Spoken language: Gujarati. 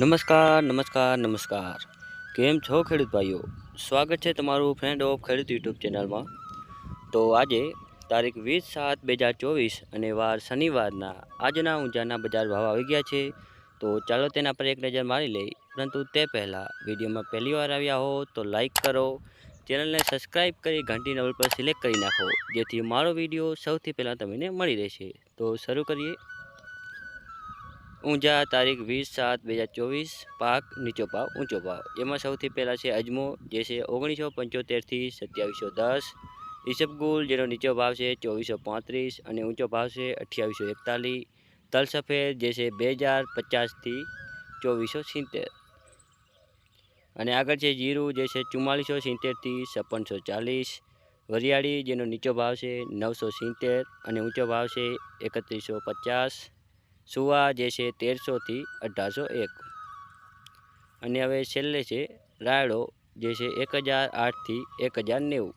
નમસ્કાર નમસ્કાર નમસ્કાર. કેમ છો ખેડૂત ભાઈઓ? સ્વાગત છે તમારું ફ્રેન્ડ ઓફ ખેડૂત યુટ્યુબ ચેનલમાં. તો આજે તારીખ વીસ સાત બે હજાર ચોવીસ અને વાર શનિવારના આજના ઊંઝાના બજાર ભાવ આવી ગયા છે. તો ચાલો તેના પર એક નજર મારી લઈ. પરંતુ તે પહેલાં વિડીયોમાં પહેલી વાર આવ્યા હો તો લાઈક કરો. ચેનલને સબસ્ક્રાઈબ કરી ઘંટી નવલ પર સિલેક્ટ કરી નાખો. જેથી મારો વીડિયો સૌથી પહેલાં તમને મળી રહેશે. તો શરૂ કરીએ. ઊંઝા તારીખ વીસ સાત બે હજાર ચોવીસ, પાક નીચો ભાવ, ઊંચો ભાવ. એમાં સૌથી પહેલાં છે અજમો, જે છે ઓગણીસો પંચોતેરથી સત્યાવીસો દસ. ઈસબગુલ જેનો નીચો ભાવ છે ચોવીસો પાંત્રીસ અને ઊંચો ભાવ છે અઠ્યાવીસો એકતાલીસ. તલસફેદ જે છે બે હજાર પચાસથી ચોવીસો સિત્તેર. અને આગળ છે જીરું, જે છે ચુમ્માલીસો સિત્તેરથી છપ્પનસો ચાલીસ. વરિયાળી, જેનો નીચો ભાવ છે નવસો સિત્તેર અને ઊંચો ભાવ છે એકત્રીસો પચાસ. સુવા જે છે તેરસોથી અઢારસો એક. અને હવે છેલ્લે છે, રાયડો જે છે એક હજાર આઠથી એક હજાર નેવું.